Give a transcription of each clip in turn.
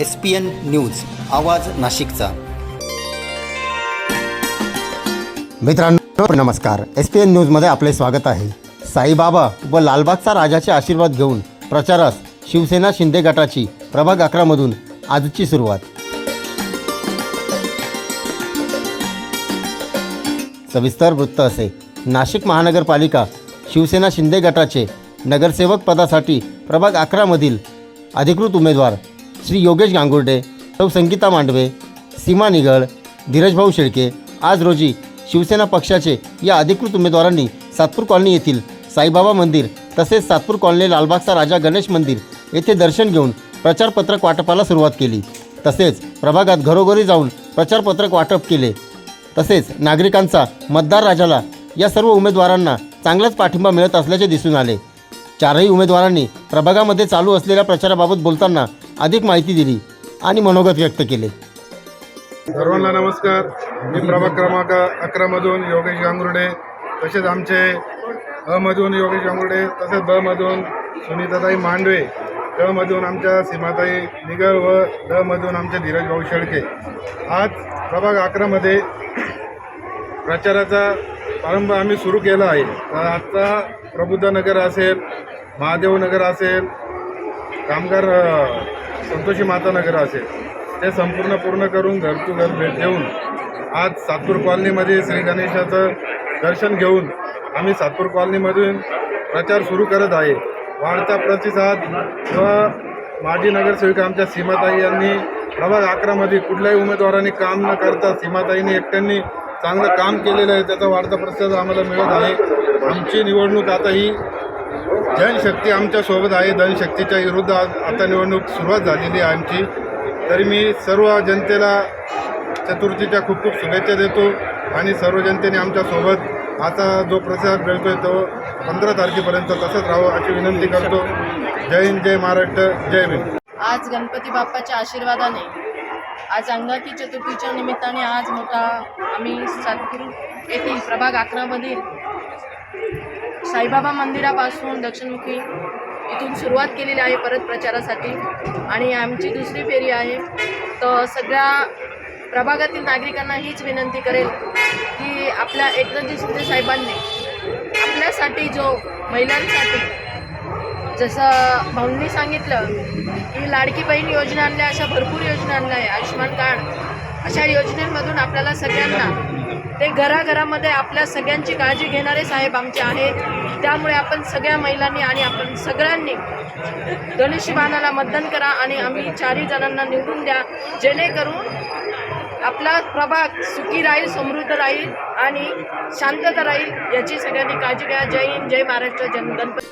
S P N news आवाज नाशिकचा. मित्रांनो नमस्कार. एस पी एन न्यूजमध्ये आपले स्वागत आहे. साईबाबा व लालबागचा राजाचे आशीर्वाद घेऊन प्रचारास शिवसेना शिंदे गटाची प्रभाग अकरामधून आजची सुरुवात. सविस्तर वृत्त असे. नाशिक महानगरपालिका शिवसेना शिंदे गटाचे नगरसेवक पदासाठी प्रभाग अकरामधील अधिकृत उमेदवार श्री योगेश गांगुर्डे सौ संगीता मांडवे सीमा निगळ धीरजभाऊ शेळके आज रोजी शिवसेना पक्षाचे या अधिकृत उमेदवारांनी सातपूर कॉलनी येथील साईबाबा मंदिर तसेच सातपूर कॉलनी लालबागचा राजा गणेश मंदिर येथे दर्शन घेऊन प्रचारपत्रक वाटपाला सुरुवात केली. तसेच प्रभागात घरोघरी जाऊन प्रचारपत्रक वाटप केले. तसेच नागरिकांचा मतदार राजाला या सर्व उमेदवारांना चांगलाच पाठिंबा मिळत असल्याचे दिसून आले. चारही उमेदवारांनी प्रभागामध्ये चालू असलेल्या प्रचाराबाबत बोलताना अधिक माहिती दिली आणि मनोगत व्यक्त केले. सर्वांना नमस्कार. मी प्रभाग क्रमांक अकरामधून योगेश गांगुर्डे तसेच आमचे अमधून योगेश गांगुर्डे तसेच ब मधून सुनीताताई मांडवे ड मधून आमच्या सीमाताई निगळ व ड मधून आमचे धीरज भाऊ शेळके. आज प्रभाग अकरामध्ये प्रचाराचा प्रारंभ आम्ही सुरू केला आहे. तर आत्ता प्रबुद्धनगर असेल महादेवनगर असेल कामगार संतोषी माता नगर असेल. ते संपूर्ण पूर्ण करून घर टू घर भेट देऊन आज सातपूर कॉलनीमध्ये श्री गणेशाचं दर्शन घेऊन आम्ही सातपूर कॉलनीमधून प्रचार सुरू करत आहे. वाढता प्रतिसाद व माजी नगरसेविका आमच्या सीमाताई यांनी प्रभाग अकरामध्ये कुठल्याही उमेदवारांनी काम न करता सीमाताईंनी एकट्यांनी चांगलं काम केलेलं आहे त्याचा वाढता प्रतिसाद आम्हाला मिळत आहे. आमची निवडणूक आता ही जनशक्ती आमच्यासोबत आहे. जनशक्तीच्या विरुद्ध आज आता निवडणूक सुरुवात झालेली आहे आमची. तरी मी सर्व जनतेला चतुर्थीच्या खूप खूप शुभेच्छा देतो आणि सर्व जनतेने आमच्यासोबत आता जो प्रतिसाद मिळतोय तो पंधरा तारखेपर्यंत तसंच राहावं अशी विनंती करतो. जय हिंद जय महाराष्ट्र जय भीम. आज गणपती बाप्पाच्या आशीर्वादाने आज अंगाकी चतुर्थीच्या निमित्ताने आज मोठा आम्ही सातपूर येथील प्रभाग अकरामधील साईबाबा मंदिरापासून दक्षिणमुखी इथून सुरुवात केलेली आहे परत प्रचारासाठी. आणि आमची दुसरी फेरी आहे. तर सगळ्या प्रभागातील नागरिकांना हीच विनंती करेल की आपल्या एकनाथजी शिंदे साहेबांनी आपल्यासाठी जो महिलांसाठी जसं भाऊंनी सांगितलं की लाडकी बहीण योजना आणल्या अशा भरपूर योजना आणल्या आहे. आयुष्यमान कार्ड अशा योजनेमधून आपल्याला सगळ्यांना ते घराघरामध्ये आपल्या सगळ्यांची काळजी घेणारे साहेब आमचे आहेत. त्यामुळे आपण सगळ्या महिलांनी आणि आपण सगळ्यांनी धनुष्यबाणाला मतदान करा आणि आम्ही चारही जणांना निवडून द्या. जेणेकरून आपला प्रभाग सुखी राहील समृद्ध राहील आणि शांतता राहील याची सगळ्यांनी काळजी घ्या. जय हिंद जय महाराष्ट्र जनगणपती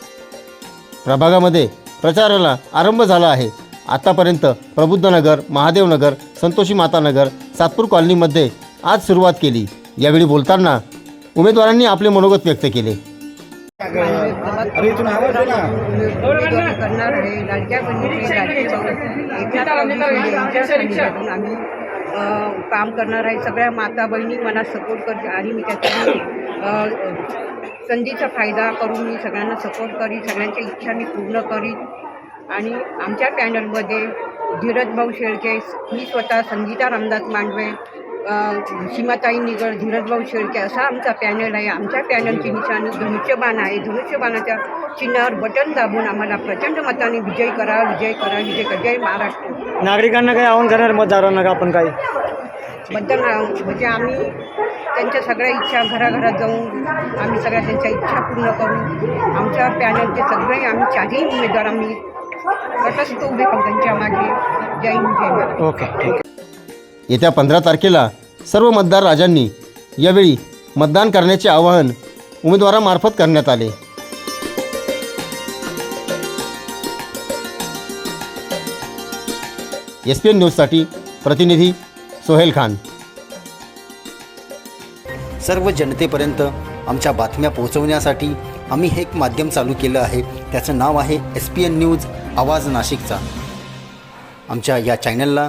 प्रभागामध्ये प्रचाराला आरंभ झाला आहे. आतापर्यंत प्रबुद्धनगर महादेवनगर संतोषी मातानगर सातपूर कॉलनीमध्ये आज सुरुवात केली. यावेळी बोलताना उमेदवारांनी आपले मनोगत व्यक्त केले. उमेदवारी करणार आहे लाडक्या एकनाथ आम्ही काम करणार आहे सगळ्या माता बहिणी मला सपोर्ट करते आणि मी त्याच्यामध्ये संधीचा फायदा करून मी सगळ्यांना सपोर्ट करीन सगळ्यांच्या इच्छा मी पूर्ण करीन आणि आमच्या पॅनलमध्ये धीरज भाऊ शेळके मी स्वतः संगीता रामदास मांडवे सीमाताई निगळ धीरजभाऊ शेळके असा आमचा पॅनल आहे. आमच्या पॅनलची निशाणी धनुष्यबाण आहे. धनुष्यबाणाच्या चिन्हावर बटन दाबून आम्हाला प्रचंड मताने विजय करा विजय करा विजय करा. जय महाराष्ट्र. नागरिकांना काही आवाहन करणार मतदारांना का आपण काही? मतदान म्हणजे आम्ही त्यांच्या सगळ्या इच्छा घराघरात जाऊन आम्ही सगळ्या त्यांच्या इच्छा पूर्ण करू आमच्या पॅनलचे सगळे आम्ही चारही उमेदवार आम्ही तटस्थ उभे राहू त्यांच्या मागे जय हिंद जय महाराष्ट्र. ओके येत्या पंधरा तारखेला सर्व मतदार राजांनी यावेळी मतदान करण्याचे आवाहन उमेदवारामार्फत करण्यात आले. एस पी एन न्यूजसाठी प्रतिनिधी सोहेल खान. सर्व जनतेपर्यंत आमच्या बातम्या पोहोचवण्यासाठी आम्ही हे एक माध्यम चालू केलं आहे. त्याचं नाव आहे एस पी एन न्यूज आवाज नाशिकचा. आमच्या या चॅनलला